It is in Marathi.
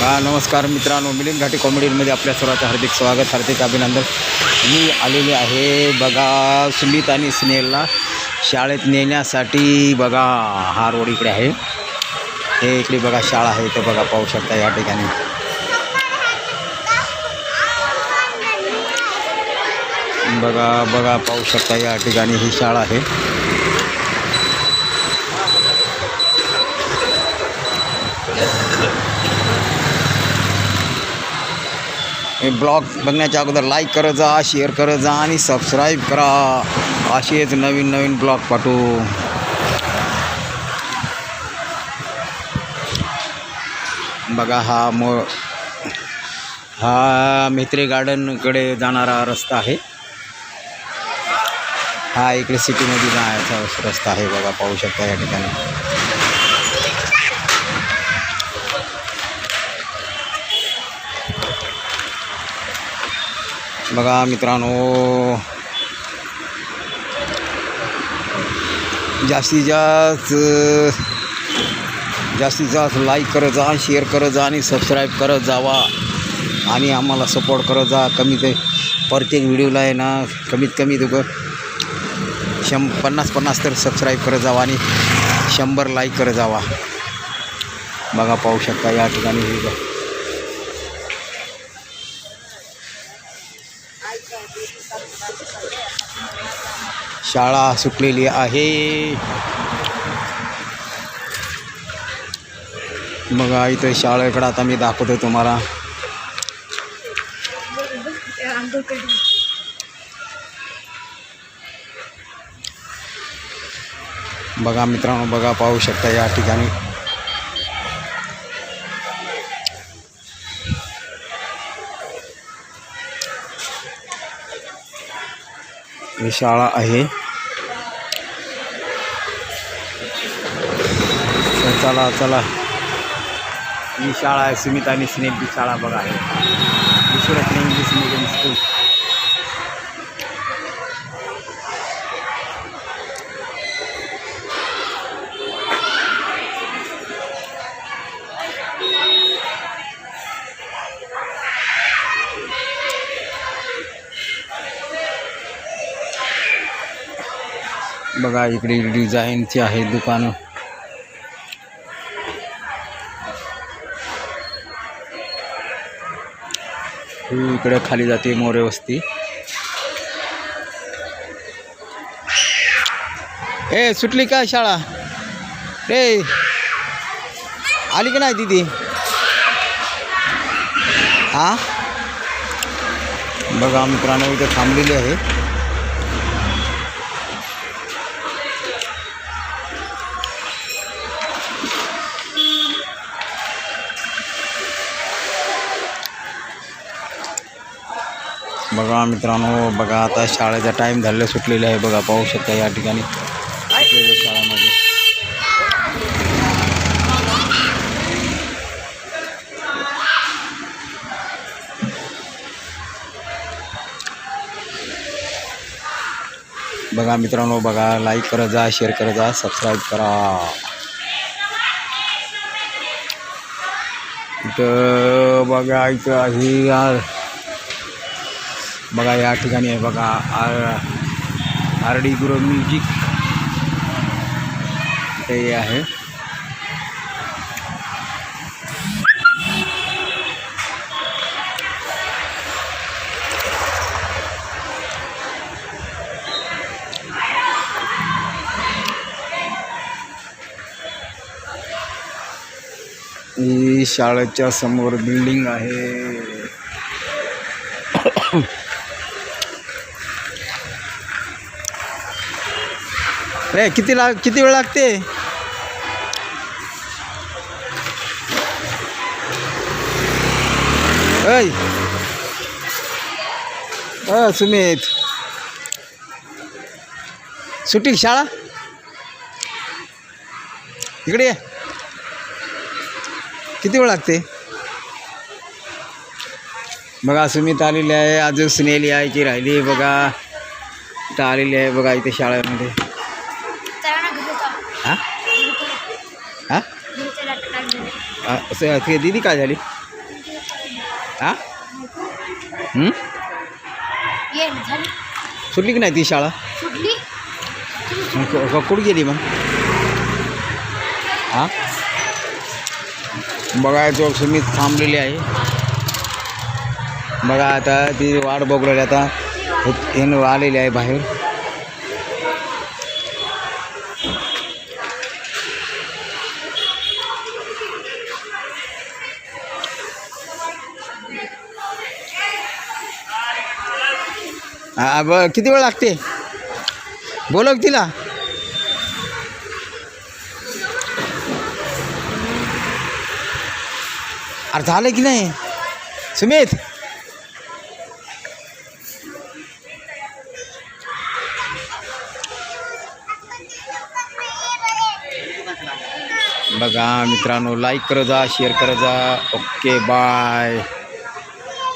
हा नमस्कार मित्रांनो. मिलिंद घाटी कॉमेडीमध्ये आपल्या सर्वांचं हार्दिक स्वागत हार्दिक अभिनंदन. मी आलेले आहे बघा सुमित आणि स्नेहलला शाळेत नेण्यासाठी बघा हा रोड इकडे आहे. हे इकडे बघा शाळा आहे इथं बघा पाहू शकता या ठिकाणी. बघा बघा पाहू शकता या ठिकाणी ही शाळा आहे. हे ब्लॉग बघण्याच्या अगोदर लाईक करत जा शेअर करत जा आणि सबस्क्राईब करा. असेच नवीन नवीन ब्लॉग पाठवू. बघा हा मो हा मेत्रे गार्डनकडे जाणारा रस्ता आहे. हा इकडे सिटीमध्ये जायचा रस्ता आहे बघा पाहू शकता या ठिकाणी. बघा मित्रांनो. जास्तीत जास्त जास्तीत जास्त लाईक करत जा शेअर करत जा आणि सबस्क्राईब करत जावा. आणि आम्हाला सपोर्ट करत जा. कमी ते प्रत्येक व्हिडिओला आहे ना कमीत कमी तुझं शं पन्नास पन्नास तर सबस्क्राईब करत जावा आणि शंभर लाईक करत जावा. बघा पाहू शकता या ठिकाणी शाळा सुटलेली आहे. बघा इथं शाळेकडं आता मी दाखवतो तुम्हाला. बघा मित्रांनो बघा पाहू शकता या ठिकाणी. ही शाळा आहे. चला चला. ही शाळा आहे सुमित आणि स्नेहची शाळा बघा. आहे विश्वरत्न इंग्लिश मिडियम स्कूल बघा इकडे डिझाईनची आहे दुकानं. ही इकडे खाली जाते मोरे वस्ती. ए सुटली का शाळा? रे आली की नाही दिदी? हा? बघा मित्रांनो इथे थांबलेली आहे. बघा मित्रांनो बघा आता शाळेचा टाईम झालेला सुटलेला आहे. बघा पाहू शकता या ठिकाणी. सुटलेल्या बघा मित्रांनो बघा लाईक करत जा शेअर करत जा सबस्क्राईब करा. इथं बघा इथं आहे यार. बघा या R R D Guru music. इथे हे शाळेच्या समोर बिल्डिंग आहे. रे किती लाग किती वेळ लागते? ऐ. अ सुमित. सुटी शाळा? इकडे ये. किती वेळ लागते? बघा सुमित आलेली आहे. अजून सुनेली आहे की राहिली. बघा आलेली आहे. बघा इथे शाळेमध्ये. हां? हां? ते दीदी काय झाली? हा? सुटली की नाही ती शाळा? कुठं गेली मग? हा? बघा जो सुमित थांबलेली आहे. बघा आता ती वाट बघू राहिली. आता आलेली आहे बाहेर. हा ब किती वेळ लागते? बोलव तिला. अरे झालं की नाही? सुमित. बघा मित्रांनो लाईक करत जा शेअर करत जा. Okay bye